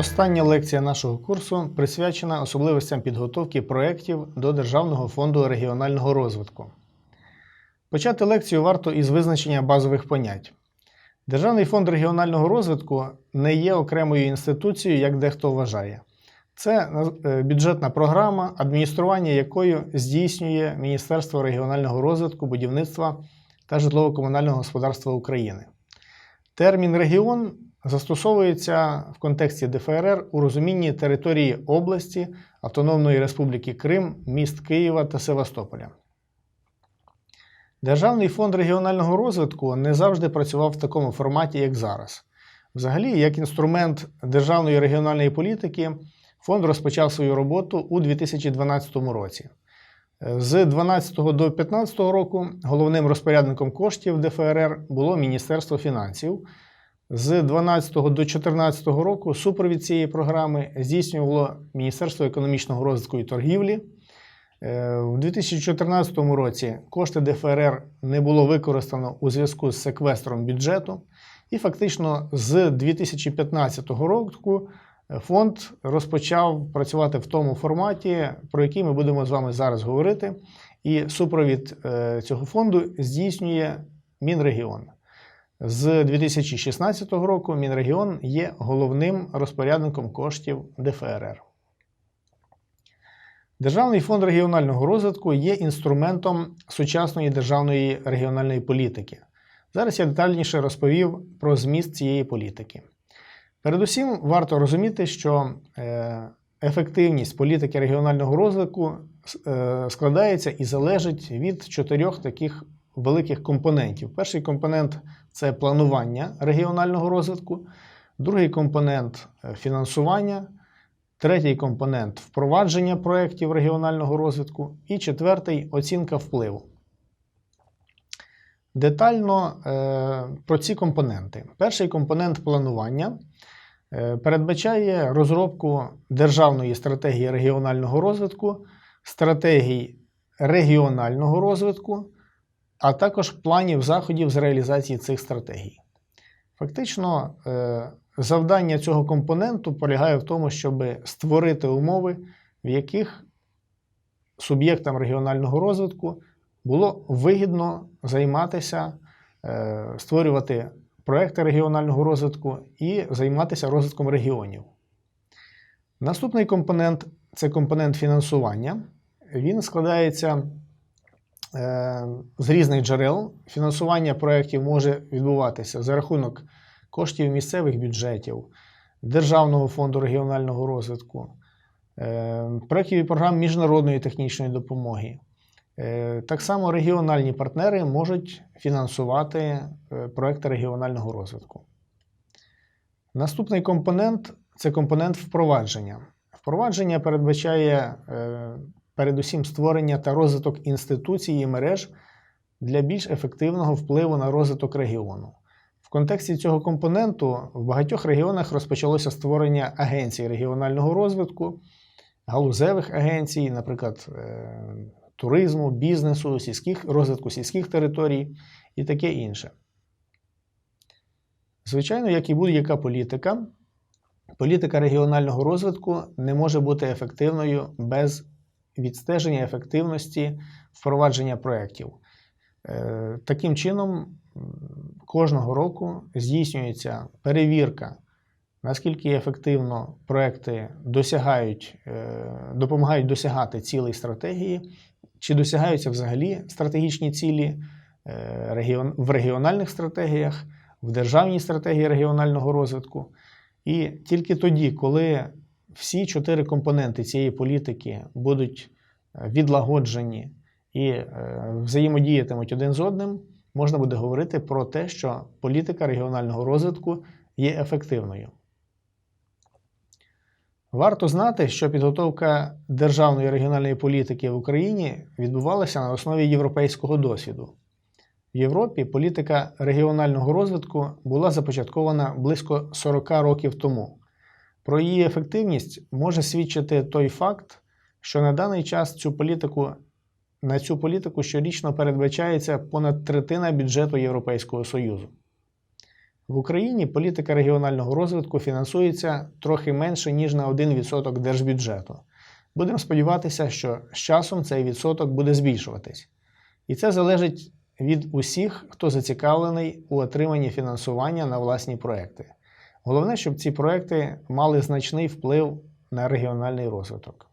Остання лекція нашого курсу присвячена особливостям підготовки проєктів до Державного фонду регіонального розвитку. Почати лекцію варто із визначення базових понять. Державний фонд регіонального розвитку не є окремою інституцією, як дехто вважає. Це е, бюджетна програма, адміністрування якою здійснює Міністерство регіонального розвитку, будівництва та житлово-комунального господарства України. Термін регіон застосовується в контексті ДФРР у розумінні території області Автономної Республіки Крим, міст Києва та Севастополя. Державний фонд регіонального розвитку не завжди працював в такому форматі, як зараз. Взагалі, як інструмент державної регіональної політики, фонд розпочав свою роботу у 2012 році. З 2012 до 2015 року головним розпорядником коштів ДФРР було Міністерство фінансів. З 2012 до 2014 року супровід цієї програми здійснювало Міністерство економічного розвитку і торгівлі. Е, У 2014 році кошти ДФРР не було використано у зв'язку з секвестром бюджету, і фактично з 2015 року фонд розпочав працювати в тому форматі, про який ми будемо з вами зараз говорити. І супровід е, цього фонду здійснює Мінрегіон. З 2016 року Мінрегіон є головним розпорядником коштів ДФРР. Державний фонд регіонального розвитку є інструментом сучасної державної регіональної політики. Зараз я детальніше розповів про зміст цієї політики. Передусім, варто розуміти, що е, ефективність політики регіонального розвитку е, складається і залежить від чотирьох таких великих компонентів. Перший компонент це планування регіонального розвитку, другий компонент фінансування, третій компонент впровадження проєктів регіонального розвитку і четвертий оцінка впливу. Детально е, про ці компоненти. Перший компонент планування е, передбачає розробку державної стратегії регіонального розвитку, стратегій регіонального розвитку, а також планів заходів з реалізації цих стратегій. Фактично, е, завдання цього компоненту полягає в тому, щоб створити умови, в яких суб'єктам регіонального розвитку було вигідно займатися, е, створювати проекти регіонального розвитку і займатися розвитком регіонів. Наступний компонент це компонент фінансування. Він складається з різних джерел. Фінансування проєктів може відбуватися за рахунок коштів місцевих бюджетів, Державного фонду регіонального розвитку, е, проєктів і програм міжнародної технічної допомоги. Е, Так само регіональні партнери можуть фінансувати е, проекти регіонального розвитку. Наступний компонент це компонент впровадження. Впровадження передбачає е, передусім створення та розвиток інституцій і мереж для більш ефективного впливу на розвиток регіону. В контексті цього компоненту в багатьох регіонах розпочалося створення агенцій регіонального розвитку, галузевих агенцій, наприклад, е, туризму, бізнесу, сільських, розвитку сільських територій і таке інше. Звичайно, як і будь-яка політика, політика регіонального розвитку не може бути ефективною без відстеження ефективності впровадження проєктів. Е, Таким чином, кожного року здійснюється перевірка, наскільки ефективно проекти досягають, е, допомагають досягати цілей стратегії, чи досягаються взагалі стратегічні цілі е, в регіональних стратегіях, в державній стратегії регіонального розвитку. І тільки тоді, коли всі чотири компоненти цієї політики будуть е, відлагоджені і е, взаємодіятимуть один з одним, можна буде говорити про те, що політика регіонального розвитку є ефективною. Варто знати, що підготовка державної регіональної політики в Україні відбувалася на основі європейського досвіду. В Європі політика регіонального розвитку була започаткована близько 40 років тому. Про її ефективність може свідчити той факт, що на даний час цю політику, на цю політику щорічно передбачається понад третина бюджету Європейського Союзу. В Україні політика регіонального розвитку фінансується трохи менше, ніж на 1% держбюджету. Будемо сподіватися, що з часом цей відсоток буде збільшуватись. І це залежить від усіх, хто зацікавлений у отриманні фінансування на власні проекти. Головне, щоб ці проекти мали значний вплив на регіональний розвиток.